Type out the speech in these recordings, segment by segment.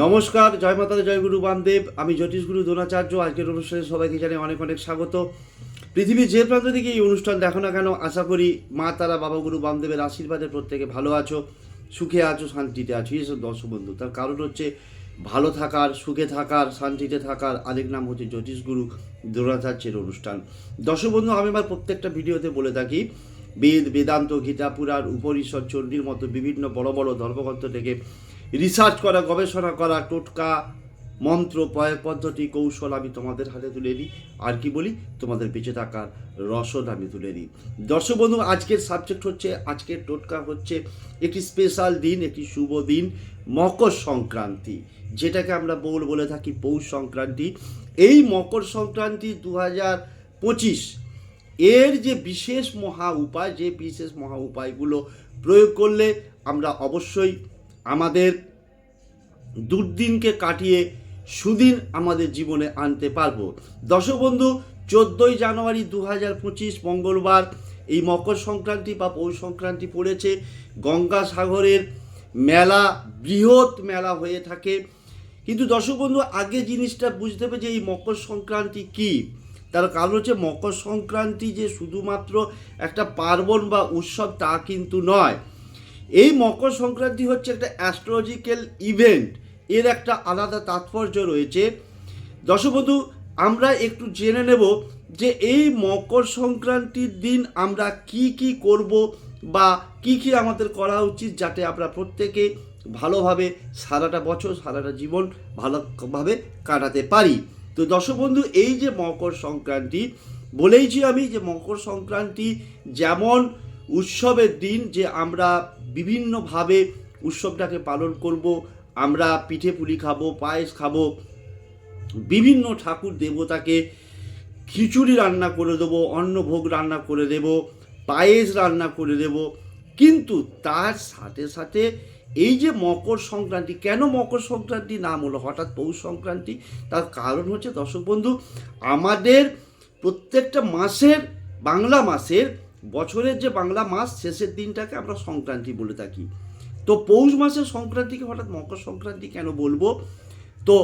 নমস্কার, জয় মাতারা জয় গুরু বামদেব। আমি জ্যোতিষ গুরু দ্রোণাচার্য। আজকের অনুষ্ঠানে সবাইকে জানাই অনেক অনেক স্বাগত। পৃথিবীর যে প্রান্ত থেকে এই অনুষ্ঠান দেখো না কেন, আশা করি মা, তারা, বাবা, গুরু, বামদেবের আশীর্বাদে প্রত্যেকে ভালো আছো, সুখে আছো, শান্তিতে আছো। এইসব দর্শক বন্ধু, তার কারণ হচ্ছে ভালো থাকার, সুখে থাকার, শান্তিতে থাকার আরেক নাম হচ্ছে জ্যোতিষ গুরু দ্রোণাচার্যের অনুষ্ঠান। দর্শক বন্ধু, আমি আমার প্রত্যেকটা ভিডিওতে বলে থাকি, বেদ, বেদান্ত, গীতা, পুরাণ, উপনিষদ, চণ্ডীর মতো বিভিন্ন বড় বড় ধর্মগ্রন্থ থেকে রিসার্চ করা, গবেষণা করা, টোটকা, মন্ত্র, প্রয়োগ পদ্ধতি, কৌশল আমি তোমাদের হাতে তুলে দিই আর কি বলি? তোমাদের বেঁচে থাকার রসদ আমি তুলে দিই দর্শক বন্ধু, আজকের সাবজেক্ট হচ্ছে, আজকের টোটকা হচ্ছে একটি স্পেশাল দিন, একটি শুভ দিন, মকর সংক্রান্তি। যেটাকে আমরা বল বলে থাকি, পৌষ সংক্রান্তি। এই মকর সংক্রান্তি দু হাজার পঁচিশ এর যে বিশেষ মহা উপায়, যে বিশেষ মহা উপায়গুলো প্রয়োগ করলে আমরা অবশ্যই আমাদের দুর্দিনকে কাটিয়ে সুদিন আমাদের জীবনে আনতে পারব। দর্শক বন্ধু, চোদ্দোই জানুয়ারি দু হাজার পঁচিশ মঙ্গলবার এই মকর সংক্রান্তি বা পৌষ সংক্রান্তি পড়েছে। গঙ্গাসাগরের মেলা, বৃহৎ মেলা হয়ে থাকে। কিন্তু দর্শক বন্ধু, আগে জিনিসটা বুঝতে হবে যে এই মকর সংক্রান্তি কী? তার কারণ হচ্ছে মকর সংক্রান্তি যে শুধুমাত্র একটা পার্বণ বা উৎসব তা কিন্তু নয়। এই মকর সংক্রান্তি হচ্ছে একটা অ্যাস্ট্রোলজিক্যাল ইভেন্ট এর একটা আলাদা তাৎপর্য রয়েছে। দর্শক বন্ধু আমরা একটু জেনে নেব যে এই মকর সংক্রান্তির দিন আমরা কি কি করব বা কি কি আমাদের করা উচিত যাতে আমরা প্রত্যেকে ভালোভাবে সারাটা বছর, সারাটা জীবন ভালোভাবে কাটাতে পারি। তো দর্শক বন্ধু এই যে মকর সংক্রান্তি, বলেইছি আমি যে মকর সংক্রান্তি যেমন উৎসবের দিন যে আমরা বিভিন্নভাবে উৎসবটাকে পালন করব। আমরা পিঠে পুলি খাব, পায়েস খাব। বিভিন্ন ঠাকুর দেবতাকে খিচুড়ি রান্না করে দেবো, অন্নভোগ রান্না করে দেব, পায়েস রান্না করে দেব। কিন্তু তার সাথে সাথে এই যে মকর সংক্রান্তি, কেন মকর সংক্রান্তি নাম হলো? হঠাৎ পৌষ সংক্রান্তি? তার কারণ হচ্ছে, দর্শক বন্ধু, আমাদের প্রত্যেকটা মাসের, বাংলা মাসের বছরের যে বাংলা মাস, শেষের দিনটাকে আমরা সংক্রান্তি বলে থাকি। তো পৌষ মাসের সংক্রান্তিকে হঠাৎ মকর সংক্রান্তি কেন বলব? তো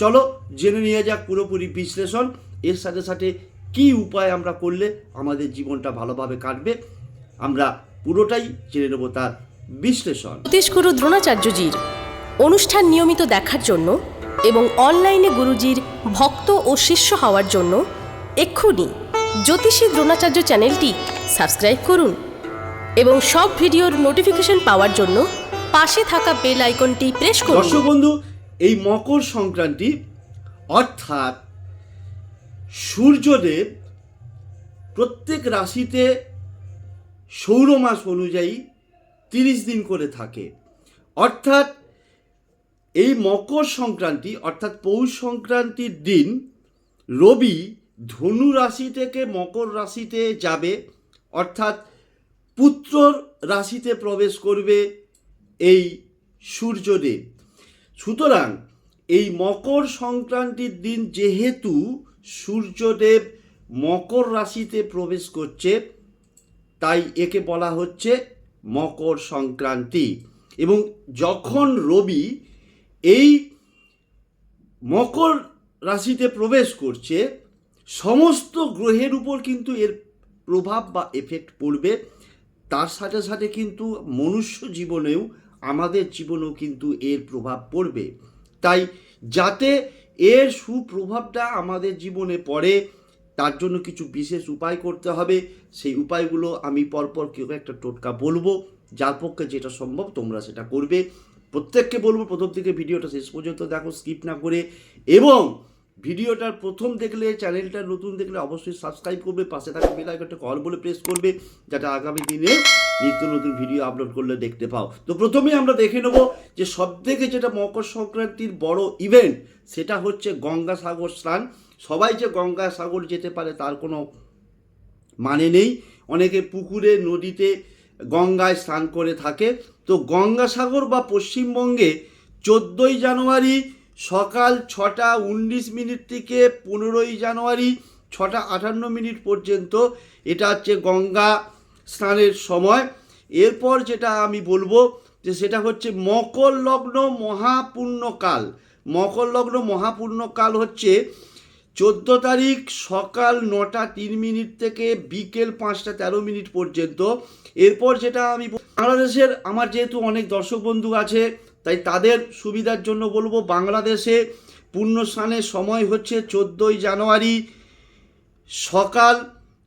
চলো জেনে নিয়ে যাক পুরোপুরি বিশ্লেষণ। এর সাথে সাথে কি উপায় আমরা করলে আমাদের জীবনটা ভালোভাবে কাটবে, আমরা পুরোটাই জেনে নেব তার বিশ্লেষণ। জ্যোতিষগুরু দ্রোণাচার্যজির অনুষ্ঠান নিয়মিত দেখার জন্য এবং অনলাইনে গুরুজির ভক্ত ও শিষ্য হওয়ার জন্য এক্ষুনি জ্যোতিষী দ্রোণাচার্য চ্যানেলটি সাবস্ক্রাইব করুন এবং সব ভিডিওর নোটিফিকেশন পাওয়ার জন্য পাশে থাকা বেল আইকনটি প্রেস করুন। দর্শক বন্ধু, এই মকর সংক্রান্তি, অর্থাৎ সূর্যদেব প্রত্যেক রাশিতে সৌর মাস অনুযায়ী তিরিশ দিন করে থাকে। অর্থাৎ এই মকর সংক্রান্তি, অর্থাৎ পৌষ সংক্রান্তির দিন রবি ধনু রাশি থেকে মকর রাশিতে যাবে। অর্থাৎ পুত্রর রাশিতে প্রবেশ করবে এই সূর্যদেব সুতরাং এই মকর সংক্রান্তির দিন যেহেতু সূর্যদেব মকর রাশিতে প্রবেশ করছে, তাই একে বলা হচ্ছে মকর সংক্রান্তি। এবং যখন রবি এই মকর রাশিতে প্রবেশ করছে, সমস্ত গ্রহের উপর কিন্তু এর প্রভাব বা এফেক্ট পড়বে। তার সাথে সাথে কিন্তু মনুষ্য জীবনেও আমাদের জীবনেও কিন্তু এর প্রভাব পড়বে। তাই যাতে এর সুপ্রভাবটা আমাদের জীবনে পড়ে, তার জন্য কিছু বিশেষ উপায় করতে হবে। সেই উপায়গুলো আমি পরপর কেউ একটা টোটকা বলব। যার পক্ষে যেটা সম্ভব তোমরা সেটা করবে। প্রত্যেককে বলব, প্রথম থেকে ভিডিওটা শেষ পর্যন্ত দেখো স্কিপ না করে। এবং ভিডিওটার প্রথম দেখলে, চ্যানেলটা নতুন দেখলে অবশ্যই সাবস্ক্রাইব করবে, পাশে থাকা বেল আইকনটা কল বলে প্রেস করবে, যাতে আগামী দিনে নিত্য নতুন ভিডিও আপলোড করলে দেখতে পাও। তো প্রথমেই আমরা দেখে নেব যে সবথেকে যেটা মকর সংক্রান্তির বড় ইভেন্ট সেটা হচ্ছে গঙ্গাসাগর স্নান। সবাই যে গঙ্গাসাগর যেতে পারে, তার কোনো মানে নেই। অনেকে পুকুরে, নদীতে গঙ্গায় স্নান করে থাকে। তো গঙ্গাসাগর বা পশ্চিমবঙ্গে চোদ্দোই জানুয়ারি সকাল ছটা উনিশ মিনিট থেকে পনেরোই জানুয়ারি ছটা আটান্ন মিনিট পর্যন্ত এটা হচ্ছে গঙ্গা স্নানের সময়। এরপর যেটা আমি বলব যে সেটা হচ্ছে মকর লগ্ন মহাপূর্ণকাল। মকর লগ্ন মহাপূর্ণকাল হচ্ছে চোদ্দ তারিখ সকাল নটা তিন মিনিট থেকে বিকেল পাঁচটা তেরো মিনিট পর্যন্ত। এরপর যেটা আমি বল- বাংলাদেশের আমার যেহেতু অনেক দর্শক বন্ধু আছে তাই তাদের সুবিধার জন্য বলব বাংলাদেশে পুণ্যস্নানের সময় হচ্ছে চোদ্দোই জানুয়ারি সকাল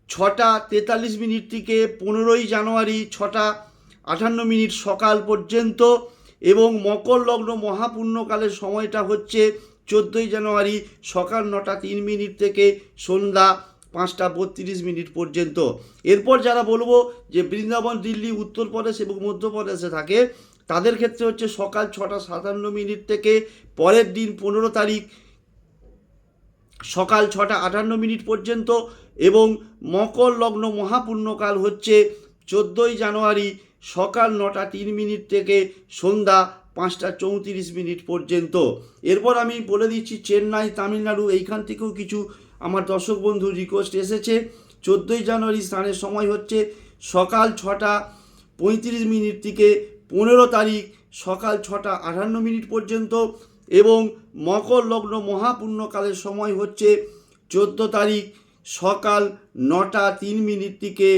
ছটা তেতাল্লিশ মিনিট থেকে পনেরোই জানুয়ারি ছটা আটান্ন মিনিট সকাল পর্যন্ত এবং মকর লগ্ন মহাপূর্ণকালের সময়টা হচ্ছে চোদ্দোই জানুয়ারি সকাল নটা তিন মিনিট থেকে সন্ধ্যা পাঁচটা বত্রিশ মিনিট পর্যন্ত। এরপর যারা বলব যে বৃন্দাবন, দিল্লি, উত্তরপ্রদেশ এবং মধ্যপ্রদেশে থাকে তাদের ক্ষেত্রে হচ্ছে সকাল ছটা সাতান্ন মিনিট থেকে পরের দিন পনেরো তারিখ সকাল ছটা আটান্ন মিনিট পর্যন্ত এবং মকর লগ্ন মহাপূর্ণকাল হচ্ছে চোদ্দোই জানুয়ারি সকাল নটা তিন মিনিট থেকে সন্ধ্যা পাঁচটা চৌত্রিশ মিনিট পর্যন্ত। এরপর আমি বলে দিচ্ছি চেন্নাই, তামিলনাড়ু, এইখান থেকেও কিছু আমার দর্শক বন্ধুর রিকোয়েস্ট এসেছে। চোদ্দোই জানুয়ারি স্নানের সময় হচ্ছে সকাল ছটা পঁয়ত্রিশ মিনিট থেকে পনেরো তারিখ সকাল ছটা আটান্ন মিনিট পর্যন্ত এবং মকর লগ্ন মহাপূর্ণকালের সময় হচ্ছে চোদ্দ তারিখ সকাল নটা তিন মিনিট থেকে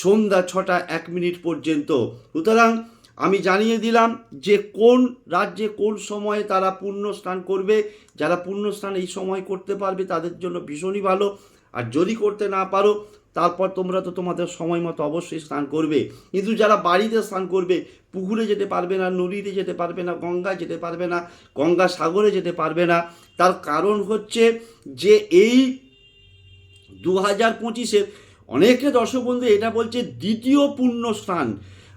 সন্ধ্যা ছটা এক মিনিট পর্যন্ত। সুতরাং আমি জানিয়ে দিলাম যে কোন রাজ্যে কোন সময়ে তারা পূর্ণ স্নান করবে, যারা পূর্ণ স্নান এই সময় করতে পারবে তাদের জন্য ভীষণই ভালো। আর যদি করতে না পারো, তারপর তোমরা তো তোমাদের সময় মতো অবশ্যই স্নান করবে। কিন্তু যারা বাড়িতে স্নান করবে, পুকুরে যেতে পারবে না, নদীতে যেতে পারবে না, গঙ্গায় যেতে পারবে না, গঙ্গা সাগরে যেতে পারবে না, তার কারণ হচ্ছে যে এই দু হাজার পঁচিশের অনেকে দর্শক বন্ধু এটা বলছে দ্বিতীয় পূর্ণ স্থান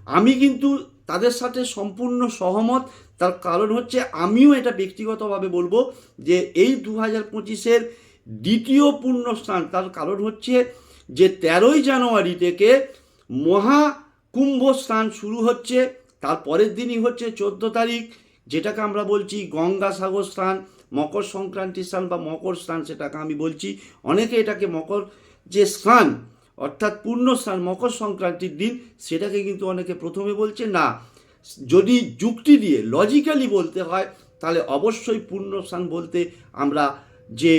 আমি কিন্তু তাদের সাথে সম্পূর্ণ সহমত, তার কারণ হচ্ছে আমিও এটা ব্যক্তিগতভাবে বলব যে এই দু হাজার পঁচিশের দ্বিতীয় পুণ্য স্থান তার কারণ হচ্ছে যে তেরোই জানুয়ারি থেকে মহা কুম্ভ স্নান শুরু হচ্ছে, তার পরের দিনই হচ্ছে চোদ্দ তারিখ, যেটাকে আমরা বলছি গঙ্গাসাগর স্নান মকর সংক্রান্তি স্নান বা মকর স্নান সেটাকে আমি বলছি। অনেকে এটাকে মকর যে স্নান অর্থাৎ পূর্ণ স্নান মকর সংক্রান্তির দিন, সেটাকে কিন্তু অনেকে প্রথমে বলছে না। যদি যুক্তি দিয়ে লজিক্যালি বলতে হয়, তাহলে অবশ্যই পূর্ণ স্নান বলতে আমরা যে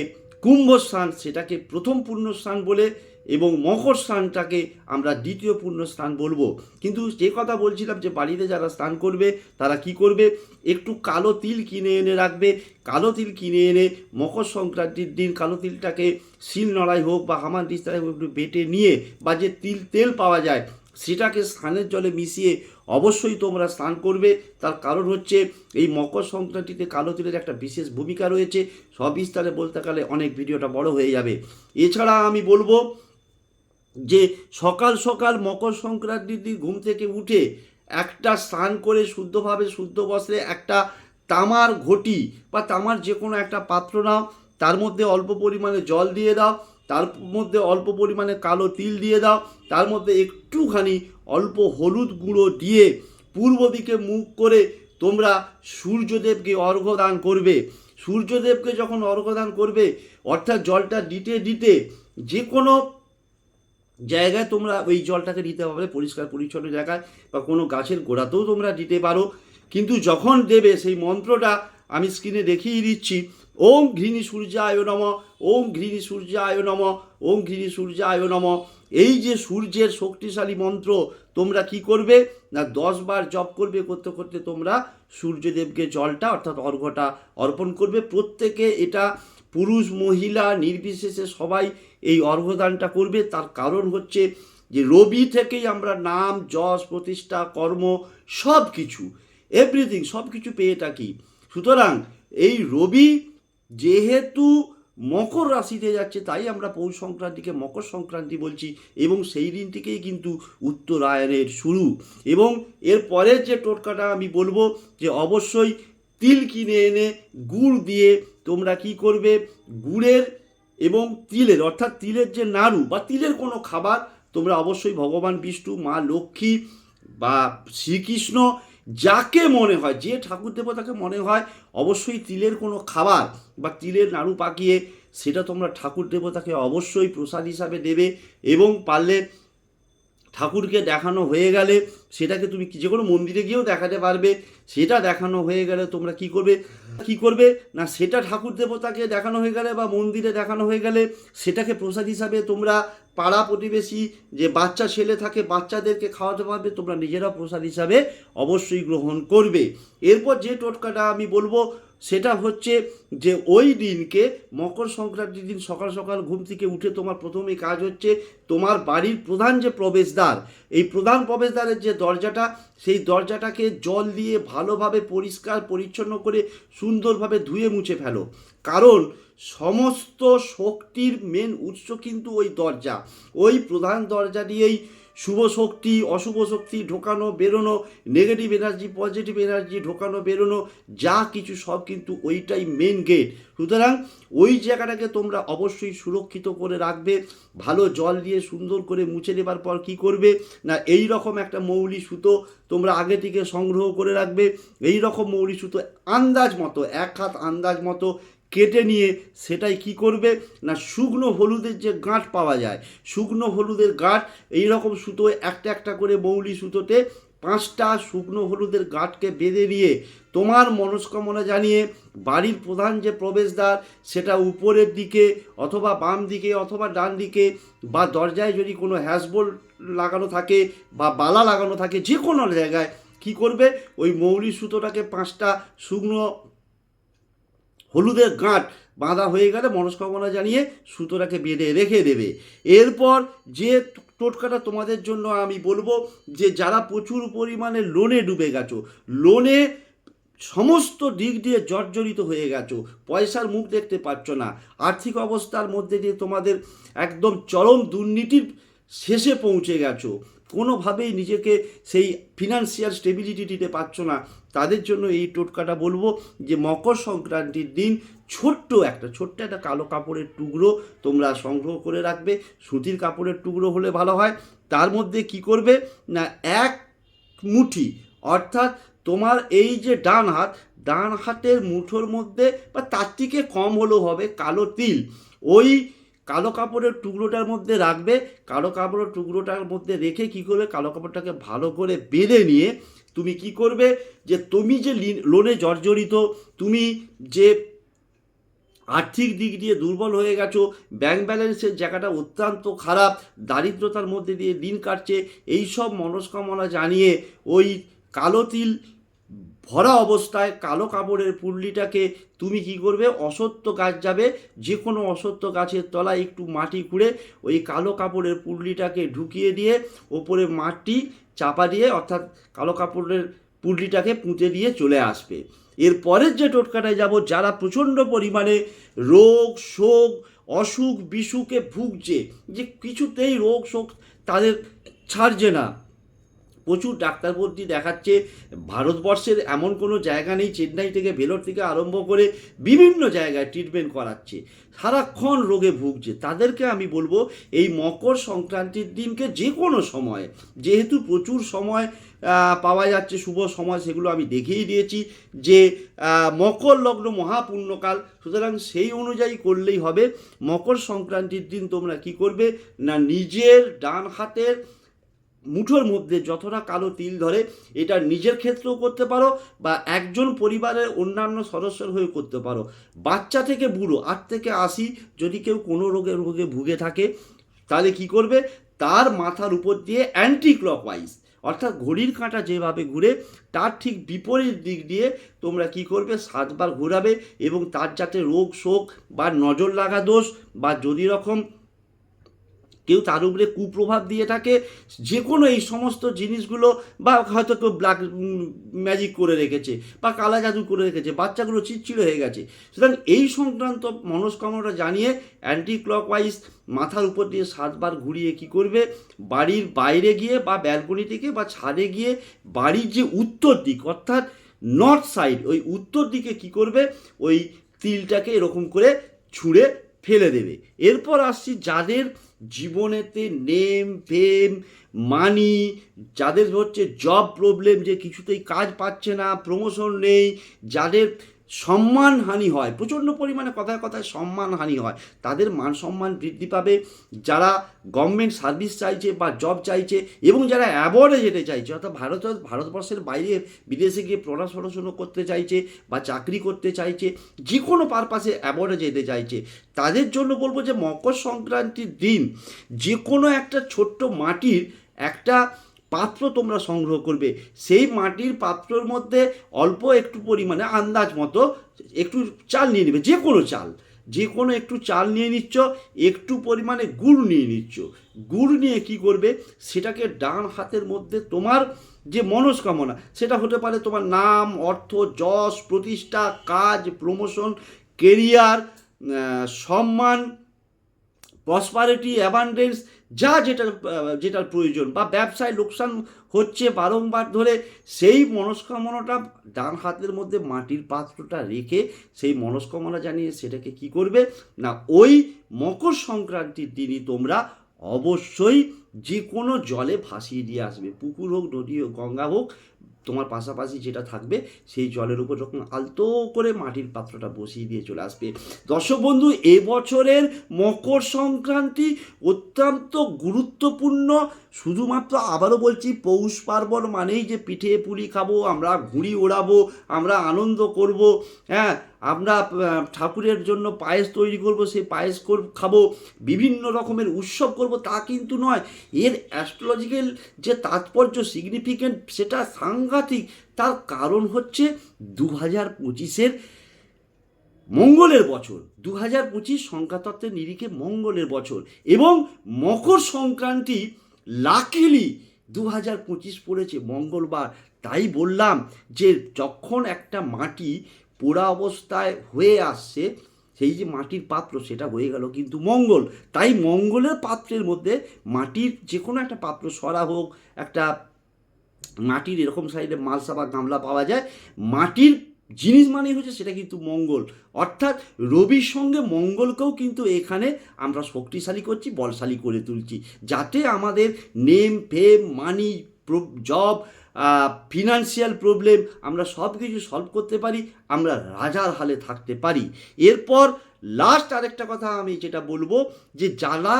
কুম্ভ স্নান সেটাকে প্রথম পূর্ণ স্নান বলে এবং মকর স্নানটাকে আমরা দ্বিতীয় পূর্ণ স্থান বলব। কিন্তু যে কথা বলছিলাম যে বাড়িতে যারা স্নান করবে, তারা কি করবে? একটু কালো তিল কিনে এনে রাখবে। কালো তিল কিনে এনে মকর সংক্রান্তির দিন কালো তিলটাকে শিল নড়াই হোক বা হামান দিস্তায় হোক একটু বেটে নিয়ে বা যে তিল, তেল পাওয়া যায়। সেটাকে স্নানের জলে মিশিয়ে অবশ্যই তোমরা স্নান করবে। তার কারণ হচ্ছে, এই মকর সংক্রান্তিতে কালো তিলের একটা বিশেষ ভূমিকা রয়েছে। সবিস্তারে বলতে গেলে অনেক ভিডিওটা বড় হয়ে যাবে। এছাড়া আমি বলব যে, সকাল সকাল মকর সংক্রান্তির দিন ঘুম থেকে উঠে একটা স্নান করে শুদ্ধভাবে শুদ্ধ বস্ত্রে একটা তামার ঘটি বা তামার যে কোনো একটা পাত্র নাও, তার মধ্যে অল্প পরিমাণে জল দিয়ে দাও। তার মধ্যে অল্প পরিমাণে কালো তিল দিয়ে দাও, তার মধ্যে একটুখানি অল্প হলুদ গুঁড়ো দিয়ে পূর্ব দিকে মুখ করে তোমরা সূর্যদেবকে অর্ঘ্য দান করবে। সূর্যদেবকে যখন অর্ঘ্য দান করবে, অর্থাৎ জলটা দিতে দিতে যে কোনো জায়গায় তোমরা ওই জলটাকে দিতে পারবে, পরিষ্কার পরিচ্ছন্ন জায়গায় বা কোনো গাছের গোড়াতেও তোমরা দিতে পারো। কিন্তু যখন দেবে সেই মন্ত্রটা আমি স্ক্রিনে দেখিয়ে দিচ্ছি ওম ঘৃণী সূর্যায় নম, ওম ঘৃণী সূর্যায় নম, ওম ঘৃণী সূর্যায় নম। এই যে সূর্যের শক্তিশালী মন্ত্র, তোমরা কি করবে? না, দশ বার জপ করবে, করতে করতে তোমরা সূর্যদেবকে জলটা, অর্থাৎ অর্ঘটা অর্পণ করবে। প্রত্যেকে এটা পুরুষ, মহিলা, নির্বিশেষে সবাই এই অর্ঘদানটা করবে। তার কারণ হচ্ছে যে রবি থেকেই আমরা নাম, যশ, প্রতিষ্ঠা, কর্ম সব কিছু এভরিথিং সব কিছু পেয়ে থাকি। সুতরাং এই রবি যেহেতু মকর রাশিতে যাচ্ছে, তাই আমরা পৌষ সংক্রান্তিকে মকর সংক্রান্তি বলছি এবং সেই দিন থেকেই কিন্তু উত্তরায়ণের শুরু। এবং এর পরের যে টোটকাটা আমি বলব যে অবশ্যই তিল কিনে এনে গুড় দিয়ে তোমরা কি করবে? গুড়ের এবং তিলের, অর্থাৎ তিলের যে নাড়ু বা তিলের কোনো খাবার তোমরা অবশ্যই ভগবান বিষ্ণু, মা লক্ষ্মী বা শ্রীকৃষ্ণ যাকে মনে হয়, যে ঠাকুর দেবতাকে মনে হয় অবশ্যই তিলের কোনো খাবার বা তিলের নাড়ু পাকিয়ে সেটা তোমরা ঠাকুর দেবতাকে অবশ্যই প্রসাদ হিসাবে দেবে এবং পারলে ঠাকুরকে দেখানো হয়ে গেলে সেটাকে তুমি যে কোনো মন্দিরে গিয়েও দেখাতে পারবে। সেটা দেখানো হয়ে গেলে তোমরা কি করবে? কি করবে? না, সেটা ঠাকুর দেবতাকে দেখানো হয়ে গেলে বা মন্দিরে দেখানো হয়ে গেলে সেটাকে প্রসাদ হিসাবে তোমরা পাড়া প্রতিবেশী যে বাচ্চা ছেলে থাকে, বাচ্চাদেরকে খাওয়াতে পারবে, তোমরা নিজেরা প্রসাদ হিসাবে অবশ্যই গ্রহণ করবে। এরপর যে টোটকাটা আমি বলব সেটা হচ্ছে যে ওই দিনকে মকর সংক্রান্তির দিন সকাল সকাল ঘুম থেকে উঠে তোমার প্রথমে কাজ হচ্ছে তোমার বাড়ির প্রধান যে প্রবেশদ্বার, এই প্রধান প্রবেশদ্বারের যে দরজাটা, সেই দরজাটাকে জল দিয়ে ভালোভাবে পরিষ্কার পরিচ্ছন্ন করে সুন্দরভাবে ধুয়ে মুছে ফেলো। কারণ সমস্ত শক্তির মেন উৎস কিন্তু ওই দরজা। ওই প্রধান দরজা দিয়েই শুভ শক্তি, অশুভ শক্তি, ঢোকানো, বেরোনো নেগেটিভ এনার্জি পজিটিভ এনার্জি ঢোকানো, বেরোনো, যা কিছু সব কিন্তু ওইটাই মেন গেট সুতরাং ওই জায়গাটাকে তোমরা অবশ্যই সুরক্ষিত করে রাখবে, ভালো জল দিয়ে সুন্দর করে মুছে নেবার পর কি করবে? না এই রকম একটা মৌলি সুতো তোমরা আগে থেকে সংগ্রহ করে রাখবে এই রকম মৌলি সুতো আন্দাজ মতো, এক হাত আন্দাজ মতো কেটে নিয়ে সেটাই কি করবে? না শুকনো হলুদের যে গাঁট পাওয়া যায়, শুকনো হলুদের গাঁট, এই রকম সুতো একটা একটা করে মৌলি সুতোতে পাঁচটা শুকনো হলুদের গাঁটকে বেঁধে নিয়ে তোমার মনস্কামনা জানিয়ে বাড়ির প্রধান যে প্রবেশদ্বার, সেটা উপরের দিকে অথবা বাম দিকে অথবা ডান দিকে বা দরজায় যদি কোনো হ্যাশবোল্ট লাগানো থাকে বা বালা লাগানো থাকে যে কোনো জায়গায়, কি করবে? ওই মৌলি সুতোটাকে পাঁচটা শুকনো হলুদের গাঁট বাঁধা হয়ে গেলে মনস্কামনা জানিয়ে সুতোটাকে বেঁধে রেখে দেবে। এরপর যে টোটকাটা তোমাদের জন্য আমি বলব যে যারা প্রচুর পরিমাণে লোনে ডুবে গেছো, লোনে সমস্ত দিক দিয়ে জর্জরিত হয়ে গেছো, পয়সার মুখ দেখতে পাচ্ছ না, আর্থিক অবস্থার মধ্যে দিয়ে তোমাদের একদম চরম দুর্নীতির শেষে পৌঁছে গেছো। কোনোভাবেই নিজেকে সেই ফিনান্সিয়াল স্টেবিলিটি দিতে পারছ না। তাদের জন্য এই টোটকাটা বলব যে, মকর সংক্রান্তির দিন ছোট্ট একটা ছোট্ট একটা কালো কাপড়ের টুকরো তোমরা সংগ্রহ করে রাখবে। সুতির কাপড়ের টুকরো হলে ভালো হয়। তার মধ্যে কি করবে? না, এক মুঠি, অর্থাৎ তোমার এই যে ডান হাত, ডান হাতের মুঠোর মধ্যে বা তার থেকে কম হলেও হবে কালো তিল। ওই কালো কাপড়ের টুকরোটার মধ্যে রাখবে, কালো কাপড়ের টুকরোটার মধ্যে রেখে কি করবে? কালো কাপড়টাকে ভালো করে বেঁধে নিয়ে তুমি কি করবে? যে তুমি যে লোনে জর্জরিত, তুমি যে আর্থিক দিক দিয়ে দুর্বল হয়ে গেছো ব্যাংক ব্যালেন্সের জায়গাটা অত্যন্ত খারাপ, দারিদ্রতার মধ্যে দিয়ে দিন কাটছে এই সব মনস্কামনা জানিয়ে ওই কালো তিল ভরা অবস্থায় কালো কাপড়ের পুল্লিটাকে তুমি কি করবে? অসত্য গাছ যাবে। যে কোনো অসত্য গাছের তলায় একটু মাটি খুঁড়ে ওই কালো কাপড়ের পুল্লিটাকে ঢুকিয়ে দিয়ে ওপরে মাটি চাপা দিয়ে অর্থাৎ কালো কাপড়ের পুল্লিটাকে পুঁতে দিয়ে চলে আসবে। এর পরের যে টোটকাটায় যাব, যারা প্রচণ্ড পরিমাণে রোগ, শোক, অসুখ, বিসুখে ভুগছে, যে কিছুতেই রোগ, শোক তাদের ছাড়ছে না। প্রচুর ডাক্তারবন্দি দেখাচ্ছে। ভারতবর্ষের এমন কোনো জায়গা নেই, চেন্নাই থেকে ভেলোর থেকে আরম্ভ করে বিভিন্ন জায়গায় ট্রিটমেন্ট করাচ্ছে। সারাক্ষণ রোগে ভুগছে। তাদেরকে আমি বলব, এই মকর সংক্রান্তির দিনকে যে কোনো সময়, যেহেতু প্রচুর সময় পাওয়া যাচ্ছে, শুভ সময়, সেগুলো আমি দেখিয়ে দিয়েছি যে মকর লগ্ন মহাপুণ্যকাল, সুতরাং সেই অনুযায়ী করলেই হবে। মকর সংক্রান্তির দিন তোমরা কি করবে? না নিজের ডান হাতের মুঠোর মধ্যে যতটা কালো তিল ধরে, এটা নিজের ক্ষেত্রেও করতে পারো বা একজন পরিবারের অন্যান্য সদস্যের হয়ে করতে পারো। বাচ্চা থেকে বুড়ো, আট থেকে আশি, যদি কেউ কোনো রোগে রোগে ভুগে থাকে, তাহলে কি করবে? তার মাথার উপর দিয়ে অ্যান্টি ক্লকওয়াইজ অর্থাৎ ঘড়ির কাঁটা যেভাবে ঘুরে, তার ঠিক বিপরীত দিক দিয়ে তোমরা কি করবে? সাতবার ঘোরাবে এবং তার যাতে রোগ শোক বা নজর লাগা দোষ বা যদি রকম কেউ তার উপরে কুপ্রভাব দিয়ে থাকে, যে কোনো এই সমস্ত জিনিসগুলো বা হয়তো কেউ ব্ল্যাক ম্যাজিক করে রেখেছে বা কালা জাদু করে রেখেছে, বাচ্চাগুলো চিচ্ছিড়ে হয়ে গেছে। সুতরাং এই সংক্রান্ত মনস্কামনাটা জানিয়ে অ্যান্টি ক্লকওয়াইজ মাথার উপর দিয়ে সাতবার ঘুরিয়ে কি করবে? বাড়ির বাইরে গিয়ে বা ব্যালকনি থেকে বা ছাদে গিয়ে বাড়ির যে উত্তর দিক, অর্থাৎ নর্থ সাইড ওই উত্তর দিকে কি করবে? ওই তিলটাকে এরকম করে ছুঁড়ে ফেলে দেবে। এরপর আসছি যাদের জীবনেতে নেম ফেম মানি যাদের হচ্ছে জব প্রবলেম যে কিছুতেই কাজ পাচ্ছে না প্রমোশন নেই, যাদের সম্মানহানি হয়। প্রচণ্ড পরিমাণে কথায় কথায় সম্মানহানি হয়। তাদের মান সম্মান বৃদ্ধি পাবে। যারা গভর্নমেন্ট সার্ভিস চাইছে বা জব চাইছে এবং যারা অ্যাওয়ার্ডে যেতে চাইছে, অর্থাৎ ভারত, ভারতবর্ষের বাইরে বিদেশে গিয়ে পড়াশোনা করতে চাইছে বা চাকরি করতে চাইছে, যে কোনো পারপাসে অ্যাওয়ার্ডে যেতে চাইছে, তাদের জন্য বলব যে মকর সংক্রান্তির দিন যে কোনো একটা ছোট্ট মাটির একটা পাত্র তোমরা সংগ্রহ করবে। সেই মাটির পাত্রর মধ্যে অল্প একটু পরিমাণে আন্দাজ মতো একটু চাল নিয়ে নেবে যে কোনো চাল। যে কোনো একটু চাল নিয়ে নিচ্ছ, একটু পরিমাণে গুড় নিয়ে নিচ্ছ। গুড় নিয়ে কি করবে? সেটাকে ডান হাতের মধ্যে তোমার যে মনস্কামনা, সেটা হতে পারে তোমার নাম, অর্থ, যশ, প্রতিষ্ঠা, কাজ, প্রমোশন, কেরিয়ার সম্মান প্রসপারিটি অ্যাবান্ডেন্স যা যেটা আহ, যেটার প্রয়োজন বা ব্যবসায় লোকসান হচ্ছে বারংবার ধরে সেই মনস্কামনাটা ডান হাতের মধ্যে মাটির পাত্রটা রেখে সেই মনস্কামনা জানিয়ে সেটাকে কি করবে? না ওই মকর সংক্রান্তির দিনই তোমরা অবশ্যই যে কোনো জলে ভাসিয়ে দিয়ে আসবে। পুকুর হোক নদী হোক গঙ্গা হোক তোমার পাশাপাশি যেটা থাকবে, সেই জলের উপর যখন আলতো করে মাটির পাত্রটা বসিয়ে দিয়ে চলে আসবে। দর্শক বন্ধু, এবছরের মকর সংক্রান্তি অত্যন্ত গুরুত্বপূর্ণ। শুধুমাত্র আবারও বলছি, পৌষ পার্বণ মানেই যে পিঠে পুলি খাব, আমরা ঘুড়ি ওড়াবো, আমরা আনন্দ করব। হ্যাঁ আমরা ঠাকুরের জন্য পায়েস তৈরি করব, সেই পায়েস খাব, বিভিন্ন রকমের উৎসব করব, তা কিন্তু নয়। এর অ্যাস্ট্রোলজিক্যাল যে তাৎপর্য সিগনিফিকেন্ট সেটা সাংঘাতিক, তার কারণ হচ্ছে দু হাজার পঁচিশের মঙ্গলের বছর। দু হাজার পঁচিশ সংখ্যাতত্ত্বের নিরিখে মঙ্গলের বছর এবং মকর সংক্রান্তি লাকিলি দু হাজার পঁচিশ পড়েছে মঙ্গলবার। তাই বললাম যে যখন একটা মাটি পোড়া অবস্থায় হয়ে আসছে, সেই যে মাটির পাত্র, সেটা হয়ে গেল। কিন্তু মঙ্গল, তাই মঙ্গলের পাত্রের মধ্যে মাটির যে কোনো একটা পাত্র, সরা হোক, একটা মাটির এরকম সাইডে মালসা বা গামলা পাওয়া যায়, মাটির জিনিস মানে হচ্ছে সেটা কিন্তু মঙ্গল। অর্থাৎ রবির সঙ্গে মঙ্গলকেও কিন্তু এখানে আমরা শক্তিশালী করছি, বলশালী করে তুলছি। যাতে আমাদের name, fame, money job financial problem আমরা সব কিছু সলভ করতে পারি, আমরা রাজার হালে থাকতে পারি। এরপর লাস্ট আরেকটা কথা আমি যেটা বলব, যে যারা,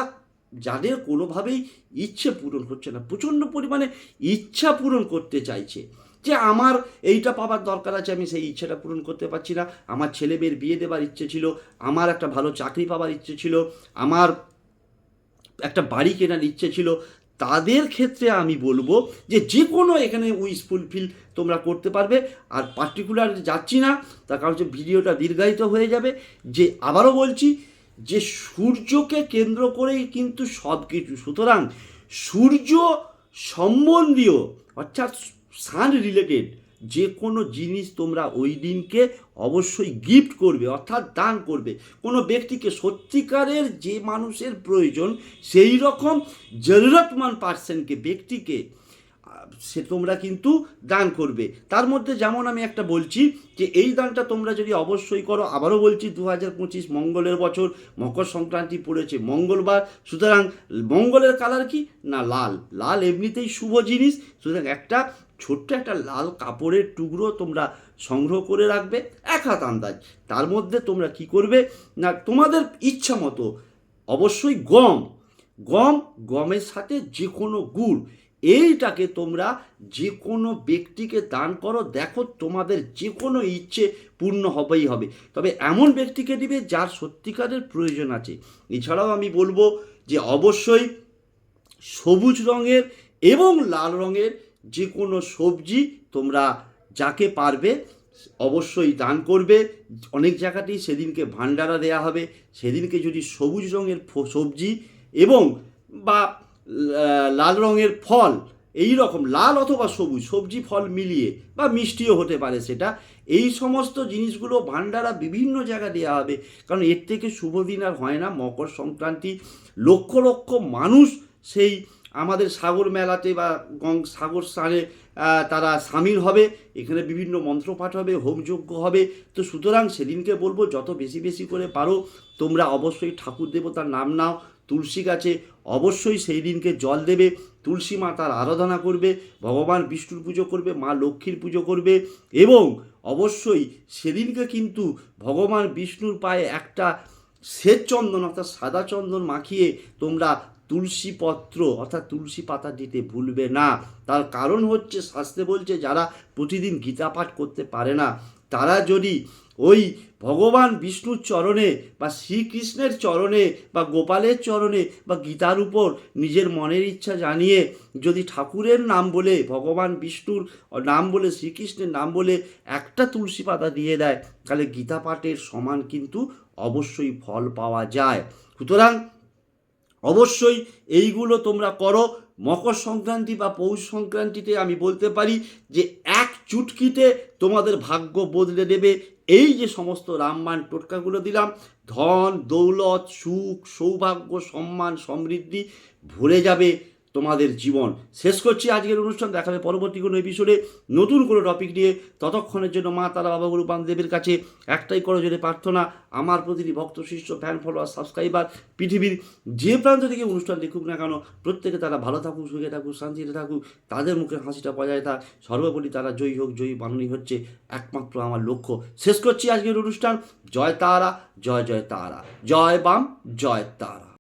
যাদের কোনোভাবেই ইচ্ছে পূরণ হচ্ছে না, প্রচণ্ড পরিমাণে ইচ্ছা পূরণ করতে চাইছে, যে আমার এইটা পাবার দরকার আছে, আমি সেই ইচ্ছাটা পূরণ করতে পারছি না, আমার ছেলে মেয়ের বিয়ে দেবার ইচ্ছে ছিল, আমার একটা ভালো চাকরি পাবার ইচ্ছে ছিল, আমার একটা বাড়ি কেনার ইচ্ছে ছিল তাদের ক্ষেত্রে আমি বলব যে যে কোনো এখানে উইস ফুলফিল তোমরা করতে পারবে। আর পার্টিকুলার যাচ্ছি না, তার কারণ হচ্ছে ভিডিওটা দীর্ঘায়িত হয়ে যাবে। যে আবারও বলছি যে সূর্যকে কেন্দ্র করেই কিন্তু সব কিছু সুতরাং সূর্য সম্বন্ধীয়, অর্থাৎ সান রিলেটেড যে কোনো জিনিস তোমরা ওই দিনকে অবশ্যই গিফট করবে, অর্থাৎ দান করবে। কোনো ব্যক্তিকে সত্যিকারের যে মানুষের প্রয়োজন, সেই রকম জরুরতমান পার্সনকে ব্যক্তিকে, সে তোমরা কিন্তু দান করবে। তার মধ্যে যেমন আমি একটা বলছি যে, এই দানটা তোমরা যদি অবশ্যই করো, আবারও বলছি দু হাজার পঁচিশ মঙ্গলের বছর, মকর সংক্রান্তি পড়েছে, মঙ্গলবার, সুতরাং মঙ্গলের কালার কি? না, লাল। লাল এমনিতেই শুভ জিনিস, সুতরাং একটা ছোট্ট একটা লাল কাপড়ের টুকরো তোমরা সংগ্রহ করে রাখবে, এক হাত আন্দাজ। তার মধ্যে তোমরা কি করবে না, তোমাদের ইচ্ছা মতো, অবশ্যই গম। গম, গমের সাথে যে কোনো গুড়, এইটাকে তোমরা যে কোনো ব্যক্তিকে দান করো, দেখো তোমাদের যে কোনো ইচ্ছে পূর্ণ হবেই হবে। তবে এমন ব্যক্তিকে দিবে যার সত্যিকারের প্রয়োজন আছে। এছাড়াও আমি বলব যে অবশ্যই সবুজ রঙের এবং লাল রঙের যে কোনো সবজি তোমরা যাকে পারবে অবশ্যই দান করবে। অনেক জায়গাতেই সেদিনকে ভান্ডারা দেয়া হবে। সেদিনকে যদি সবুজ রঙের সবজি এবং বা লাল রঙের ফল, এই রকম লাল অথবা সবুজ সবজি ফল মিলিয়ে বা মিষ্টিও হতে পারে সেটা, এই সমস্ত জিনিসগুলো ভান্ডারা বিভিন্ন জায়গা দেওয়া হবে। কারণ এর থেকে শুভ দিন আর হয় না। মকর সংক্রান্তি লক্ষ লক্ষ মানুষ সেই আমাদের সাগর মেলাতে বা গং, সাগর স্নানে তারা সামিল হবে। এখানে বিভিন্ন মন্ত্রপাঠ হবে, হোমযজ্ঞ হবে। তো সুতরাং সেদিনকে বলব, যত বেশি বেশি করে পারো, তোমরা অবশ্যই ঠাকুর দেবতার নাম নাও। তুলসী গাছে অবশ্যই সেই দিনকে জল দেবে। তুলসী মাতার আরাধনা করবে, ভগবান বিষ্ণুর পুজো করবে, মা লক্ষ্মীর পুজো করবে এবং অবশ্যই সেদিনকে কিন্তু ভগবান বিষ্ণুর পায়ে একটা শ্বেত চন্দন অর্থাৎ সাদা চন্দন মাখিয়ে তোমরা তুলসী পত্র অর্থাৎ তুলসী পাতা দিতে ভুলবে না। তার কারণ হচ্ছে, শাস্ত্রে বলছে, যারা প্রতিদিন গীতা পাঠ করতে পারে না, তারা যদি ওই ভগবান বিষ্ণুর চরণে বা শ্রীকৃষ্ণের চরণে বা গোপালের চরণে বা গীতার উপর নিজের মনের ইচ্ছা জানিয়ে যদি ঠাকুরের নাম বলে, ভগবান বিষ্ণুর নাম বলে, শ্রীকৃষ্ণের নাম বলে একটা তুলসী পাতা দিয়ে দেয়, তাহলে গীতা পাঠের সমান কিন্তু অবশ্যই ফল পাওয়া যায়। সুতরাং অবশ্যই এইগুলো তোমরা করো। মকর সংক্রান্তি বা পৌষ সংক্রান্তিতে আমি বলতে পারি যে এক চুটকিতে তোমাদের ভাগ্য বদলে দেবে। এই যে সমস্ত রামবান টোটকাগুলো দিলাম, ধন, দৌলত, সুখ, সৌভাগ্য, সম্মান, সমৃদ্ধি ভরে যাবে। তোমাদের জীবন। শেষ করছি আজকের অনুষ্ঠান, দেখাবে পরবর্তী কোনো এপিসোডে নতুন কোনো টপিক নিয়ে। ততক্ষণের জন্য মা তারা বাবা গুরু বামদেবের কাছে একটাই করো যদি প্রার্থনা, আমার প্রতিটি ভক্ত, শিষ্য ফ্যান ফলোয়ার সাবস্ক্রাইবার পৃথিবীর যে প্রান্ত থেকে অনুষ্ঠান দেখুক না কেন, প্রত্যেকে তারা ভালো থাকুক, সুখে থাকুক, শান্তিতে থাকুক, তাদের মুখে হাসিটা বজায় থাক। সর্বোপরি তারা জয়ী হোক, জয়ী বানানি হচ্ছে একমাত্র আমার লক্ষ্য। শেষ করছি আজকের অনুষ্ঠান। জয় তারা, জয় জয় তারা। জয় বাম, জয় তারা।